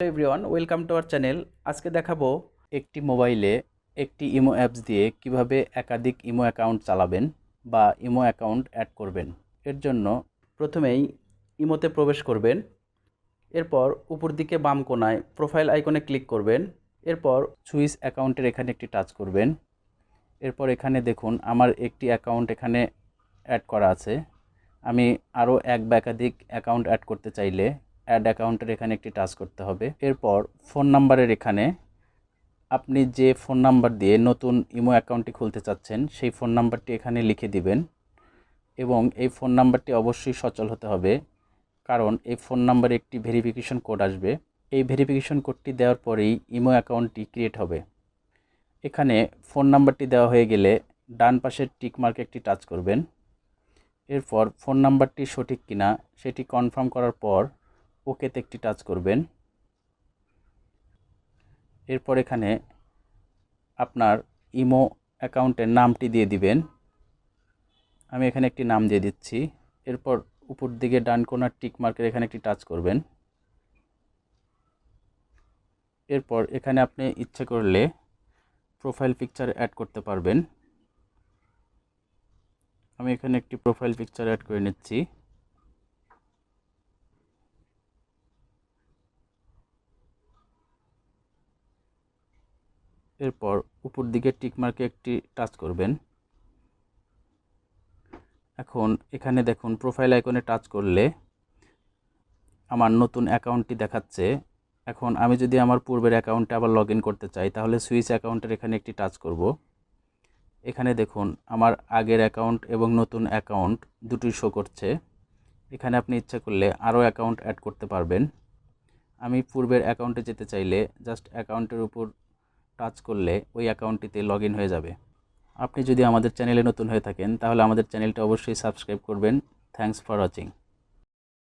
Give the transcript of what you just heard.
Everyone welcome to our channel আজকে দেখাবো একটি মোবাইলে একটি ইমো অ্যাপস দিয়ে কীভাবে একাধিক ইমো অ্যাকাউন্ট চালাবেন বা ইমো অ্যাকাউন্ট অ্যাড করবেন। এর জন্য প্রথমেই ইমোতে প্রবেশ করবেন, এরপর উপর দিকে বাম কোণায় প্রোফাইল আইকনে ক্লিক করবেন, এরপর সুইস অ্যাকাউন্টের এখানে একটি টাচ করবেন। এরপর এখানে দেখুন, আমার একটি অ্যাকাউন্ট এখানে অ্যাড করা আছে। আমি আরও এক বা একাধিক অ্যাকাউন্ট অ্যাড করতে চাইলে অ্যাড অ্যাকাউন্টের এখানে একটি টাচ করতে হবে। এরপর ফোন নাম্বারের এখানে আপনি যে ফোন নাম্বার দিয়ে নতুন ইমো অ্যাকাউন্টটি খুলতে চাচ্ছেন, সেই ফোন নাম্বারটি এখানে লিখে দিবেন এবং এই ফোন নাম্বারটি অবশ্যই সচল হতে হবে কারণ এই ফোন নাম্বারে একটি ভেরিফিকেশন কোড আসবে। এই ভেরিফিকেশন কোডটি দেওয়ার পরেই ইমো অ্যাকাউন্টটি ক্রিয়েট হবে। এখানে ফোন নাম্বারটি দেওয়া হয়ে গেলে ডান পাশের টিক মার্কে একটি টাচ করবেন। এরপর ফোন নাম্বারটি সঠিক কিনা সেটি কনফার্ম করার পর ওকেতে একটি টাচ করবেন। এরপর এখানে আপনার ইমো অ্যাকাউন্টের নামটি দিয়ে দিবেন। আমি এখানে একটি নাম দিয়ে দিচ্ছি। এরপর উপর দিকে ডান কোনার টিক মার্কের এখানে একটি টাচ করবেন। এরপর এখানে আপনি ইচ্ছে করলে প্রোফাইল পিকচার অ্যাড করতে পারবেন। আমি এখানে একটি প্রোফাইল পিকচার অ্যাড করে নিচ্ছি। এরপর উপর দিকে টিকমার্কে একটি টাচ করবেন। এখন এখানে দেখুন প্রোফাইল আইকনে টাচ করলে আমার নতুন অ্যাকাউন্টটি দেখাচ্ছে। এখন আমি যদি আমার পূর্বের অ্যাকাউন্টে আবার লগ করতে চাই, তাহলে সুইচ অ্যাকাউন্টের এখানে একটি টাচ করব। এখানে দেখুন আমার আগের অ্যাকাউন্ট এবং নতুন অ্যাকাউন্ট দুটোই শো করছে। এখানে আপনি ইচ্ছা করলে আরও অ্যাকাউন্ট অ্যাড করতে পারবেন। আমি পূর্বের অ্যাকাউন্টে যেতে চাইলে জাস্ট অ্যাকাউন্টের উপর টাচ করলে ওই অ্যাকাউন্টটিতে লগ হয়ে যাবে। আপনি যদি আমাদের চ্যানেলে নতুন হয়ে থাকেন, তাহলে আমাদের চ্যানেলটা অবশ্যই সাবস্ক্রাইব করবেন। Thanks for watching.